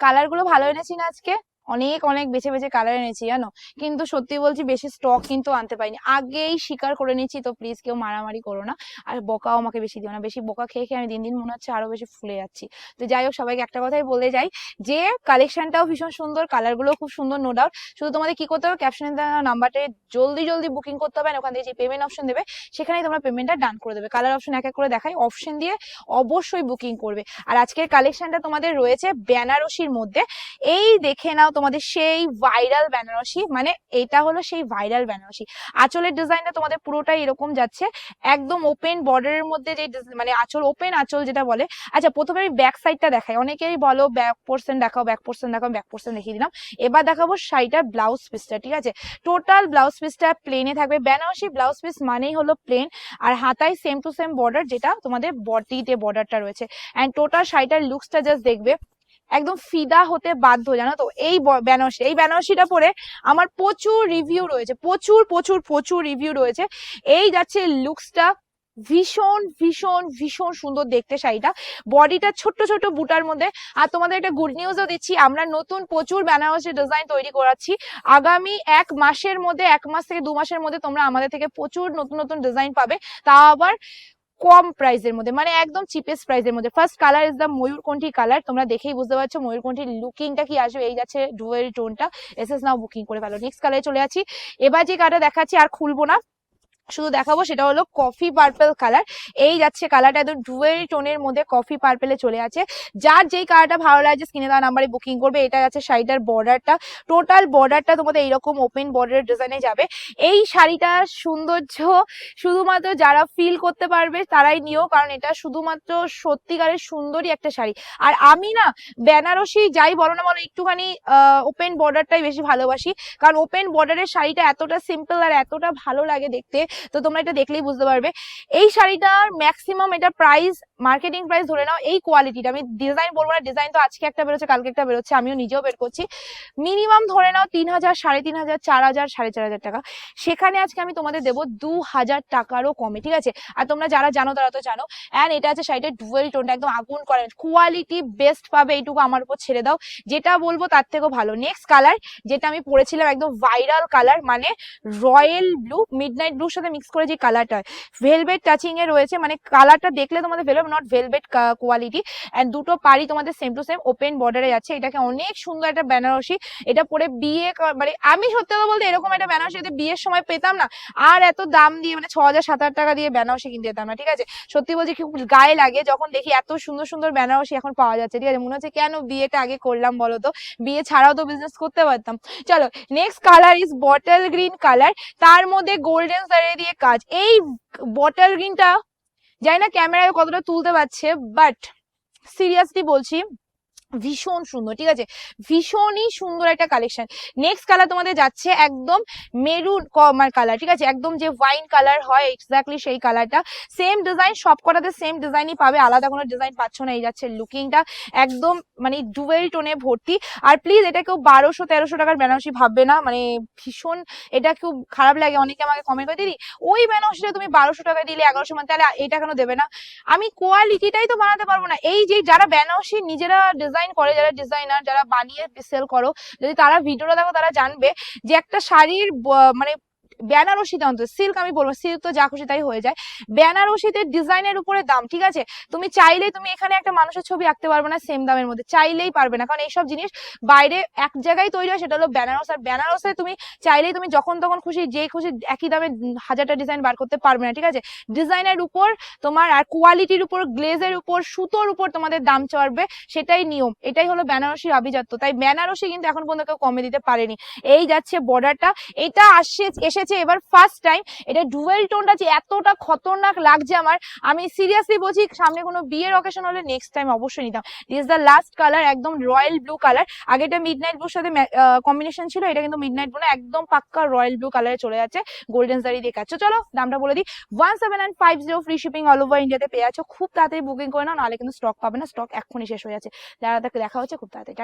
কালারগুলো ভালো এনেছি না আজকে। অনেক অনেক বেছে বেছে কালার এনেছি, জানো? কিন্তু সত্যি বলছি বেশি স্টক কিন্তু আনতে পারিনি। আগেই স্বীকার করে নিচ্ছি তো প্লিজ কেউ মারামারি করো না। আর বকাও আমাকে বেশি দিও না। বেশি বকা খেয়ে খেয়ে আমি দিন দিন মনে হচ্ছে আরও বেশি ফুলে যাচ্ছি। তো যাই হোক, সবাইকে একটা কথাই বলে যাই যে কালেকশনটাও ভীষণ সুন্দর কালারগুলো খুব সুন্দর নো ডাউট শুধু তোমাদের কি করতে হবে? ক্যাপশনে নাম্বারটা জলদি জলদি বুকিং করতে হবে ওখান থেকে যে পেমেন্ট অপশন দেবে, সেখানেই তোমরা পেমেন্টটা ডান করে দেবে। কালার অপশন এক এক করে দেখাই অপশন দিয়ে অবশ্যই বুকিং করবে। আর আজকের কালেকশনটা তোমাদের রয়েছে বেনারসির মধ্যে। এই দেখে নাও তোমাদের সেই ভাইরাল বেনারসি মানে এটা হলো সেই ভাইরাল বেনারসি আঁচলের ডিজাইনটা তোমাদের পুরোটাই এরকম যাচ্ছে। একদম ওপেন বর্ডারের মধ্যে যে মানে আঁচল ওপেন আঁচল যেটা বলে। আচ্ছা প্রথমে আমি ব্যাক সাইডটা দেখাই। অনেকেই বলো ব্যাক পোর্শন দেখাও ব্যাক পোর্শন দেখাও ব্যাক পোর্শন দেখিয়ে দিলাম। এবার দেখাবো শাড়িটার ব্লাউজ পিসটা ঠিক আছে? টোটাল ব্লাউজ পিসটা প্লেনে থাকবে। বেনারসি ব্লাউজ পিস মানেই হলো প্লেন আর হাতায় সেম টু সেম বর্ডার যেটা তোমাদের বডিতে বর্ডারটা রয়েছে। অ্যান্ড টোটাল শাড়িটার লুকসটা জাস্ট দেখবে। একদম ফিদা হতে বাধ্য, জানো তো? এই বেনারসি, এই বেনারসিটা পরে আমার প্রচুর রিভিউ রয়েছে, প্রচুর প্রচুর প্রচুর রিভিউ রয়েছে। এই যাচ্ছে লুকসটা ভীষণ ভীষণ ভীষণ সুন্দর দেখতে শাড়িটা। বডিটা ছোট্ট ছোট্ট বুটার মধ্যে। আর তোমাদের একটা গুড নিউজও দিচ্ছি, আমরা নতুন প্রচুর বেনারসি ডিজাইন তৈরি করাচ্ছি। আগামী এক মাসের মধ্যে, এক মাস থেকে দু মাসের মধ্যে তোমরা আমাদের থেকে প্রচুর নতুন নতুন ডিজাইন পাবে। তা আবার কম প্রাইসের মধ্যে মানে একদম চিপেস্ট প্রাইসের মধ্যে। ফার্স্ট কালার ইজ দ্য ময়ূরকণ্ঠী কালার তোমরা দেখেই বুঝতে পারছ ময়ূরকণ্ঠীর লুকিংটা কি আসবে, এই যাচ্ছে ডুয়েল টোনটা এস এস নাও বুকিং করে ফেলো। নেক্সট কালারে চলে যাচ্ছি। এবার যে কালারটা দেখাচ্ছি আর খুলবো না। শুধু দেখাবো সেটা হলো কফি পার্পেল কালার। এই যাচ্ছে কালারটা একদম ডুয়েল টোনের মধ্যে কফি পার্পেলে চলে আছে। যার যেই কালারটা ভালো লাগছে স্ক্রিনে দেওয়া নাম্বারে বুকিং করবে, এটা যাচ্ছে শাড়িটার বর্ডারটা। টোটাল বর্ডারটা তোমাদের এইরকম ওপেন বর্ডারের ডিজাইনে যাবে। এই শাড়িটার সৌন্দর্য শুধুমাত্র যারা ফিল করতে পারবে তারাই নিও, কারণ এটা শুধুমাত্র সত্যিকারের সুন্দরী একটা শাড়ি। আর আমি না বেনারসি যাই বলো না বলো, একটুখানি ওপেন বর্ডারটাই বেশি ভালোবাসি। কারণ ওপেন বর্ডারের শাড়িটা এতটা সিম্পল আর এতটা ভালো লাগে দেখতে। তো তোমরা এটা দেখলেই বুঝতে পারবে। এই শাড়িটার ম্যাক্সিমাম এটা প্রাইস মার্কেটিং প্রাইস ধরে নাও এই কোয়ালিটিটা আমি ডিজাইন বলব না ডিজাইন তো আজকে একটা বেরোচ্ছে, কালকে একটা বেরোচ্ছে, আমিও নিজেও বের করছি। মিনিমাম ধরে নাও তিন হাজার, সাড়ে তিন হাজার, চার হাজার, সাড়ে চার হাজার টাকা। সেখানে আজকে আমি তোমাদের দেবো দু হাজার টাকারও কমে, ঠিক আছে? আর তোমরা যারা জানো তারা তো জানো। অ্যান্ড এটা আছে শাড়িটার ডুয়েল টোনটা একদম আগুন করে। কোয়ালিটি বেস্ট পাবে এইটুকু আমার উপর ছেড়ে দাও। যেটা বলব তার থেকেও ভালো। নেক্সট কালার যেটা আমি পরেছিলাম একদম ভাইরাল কালার মানে রয়্যাল ব্লু মিড নাইট ব্লুর সাথে মিক্স করে যে কালারটা ভেলভেট টাচিং এ রয়েছে মানে কালারটা দেখলে তোমাদের velvet not velvet quality and দুটো পাড়ি তোমাদের সেম টু সেম ওপেন বর্ডারে যাচ্ছে। এটাকে অনেক সুন্দর একটা বেনারসি, এটা পরে বিয়ে মানে আমি সত্যি কথা বলতে এরকম একটা বেনারসি যদি বিয়ের সময় পেতাম না, আর এত দাম দিয়ে মানে ছ হাজার সাত হাজার টাকা দিয়ে বেনারসি কিনতে যেতাম না, ঠিক আছে? সত্যি বলছি খুব গায়ে লাগে যখন দেখি এত সুন্দর সুন্দর বেনারসি এখন পাওয়া যাচ্ছে, ঠিক আছে? মনে হচ্ছে কেন বিয়েটা আগে করলাম বলো তো? বিয়ে ছাড়াও তো বিজনেস করতে পারতাম। চলো next colour is bottle green colour তার মধ্যে গোল্ডেন সারে দিয়ে কাজ। এই বটল গ্রিনটা জানি না ক্যামেরায় কতটা তুলতে পারছে বাট সিরিয়াসলি বলছি ভীষণ সুন্দর, ঠিক আছে? ভীষণই সুন্দর একটা কালেকশন নেক্সট কালার তোমাদের যাচ্ছে একদম মেরুন কমার কালার ঠিক আছে? একদম যে ওয়াইন কালার হয় এক্স্যাক্টলি সেই কালারটা সেম ডিজাইন সব কটাতে সেম ডিজাইনই পাবে, আলাদা কোনো ডিজাইন পাচ্ছ না এই যাচ্ছে লুকিংটা একদম মানে ডুয়েল টোনে ভর্তি। আর প্লিজ এটা কেউ বারোশো, তেরোশো টাকার বেনারসি ভাববে না মানে ভীষণ, এটা খুব খারাপ লাগে। অনেকে আমাকে কমেন্ট করে, দিদি, ওই বেনারসিটা তুমি বারোশো টাকা দিলে এগারোশো মানে তাহলে এটা কেন দেবে না? আমি কোয়ালিটিটাই তো বানাতে পারব না। এই যে যারা বেনারসি নিজেরা ডিজাইন করে, যারা ডিজাইনার যারা বানিয়ে সেল করো, যদি তারা ভিডিওটা দেখো, তারা জানবে যে একটা শাড়ির মানে বেনারসিতে অন্তত সিল্ক আমি বলব সিল্ক তো যা খুশি তাই হয়ে যায়। বেনারসিতে ডিজাইনের উপরে দাম, ঠিক আছে? তুমি চাইলেই তুমি এখানে একটা মানুষের ছবি আঁকতে পারবে না সেম দামের মধ্যে, চাইলেই পারবে না। কারণ এইসব জিনিস বাইরে এক জায়গায় তৈরি হয়, সেটা হলো বেনারস। আর বেনারসে তুমি চাইলেই তুমি যখন তখন খুশি যে খুশি, একই দামে হাজারটা ডিজাইন বার করতে পারবে না, ঠিক আছে? ডিজাইনের উপর তোমার আর কোয়ালিটির উপর গ্লেজের উপর, সুতোর উপর তোমাদের দাম চড়বে, সেটাই নিয়ম। এটাই হলো বেনারসির আভিজাত্য। তাই বেনারসি কিন্তু এখন পর্যন্ত কেউ কমে দিতে পারেনি। এই যাচ্ছে বর্ডারটা এটা আসছে, এসেছে এবার ফার্স্ট টাইম এটা ডুয়েল টোনটা যে এতটা খতরনাক লাগছে আমার। আমি সিরিয়াসলি বলছি, সামনে কোনো বিয়ের অকেশন হলে নেক্সট টাইম অবশ্যই নিতাম। ইজ দ্য লাস্ট কালার একদম রয়্যাল ব্লু কালার আগেটা মিড নাইট ব্লুর সাথে কম্বিনেশন ছিল, এটা কিন্তু মিড নাইট ব্লু না, একদম পাক্কা রয়্যাল ব্লু কালারে চলে যাচ্ছে গোল্ডেন জারি দিয়ে কাজ চলো, দামটা বলে দিই। One seven nine five zero free shipping all over ইন্ডিয়াতে পেয়ে যাচ্ছ। খুব তাড়াতাড়ি বুকিং করে নাও, নাহলে কিন্তু স্টক পাবে না। স্টক এখনই শেষ হয়ে যাচ্ছে। যারা দেখা হচ্ছে, খুব তাড়াতাড়ি।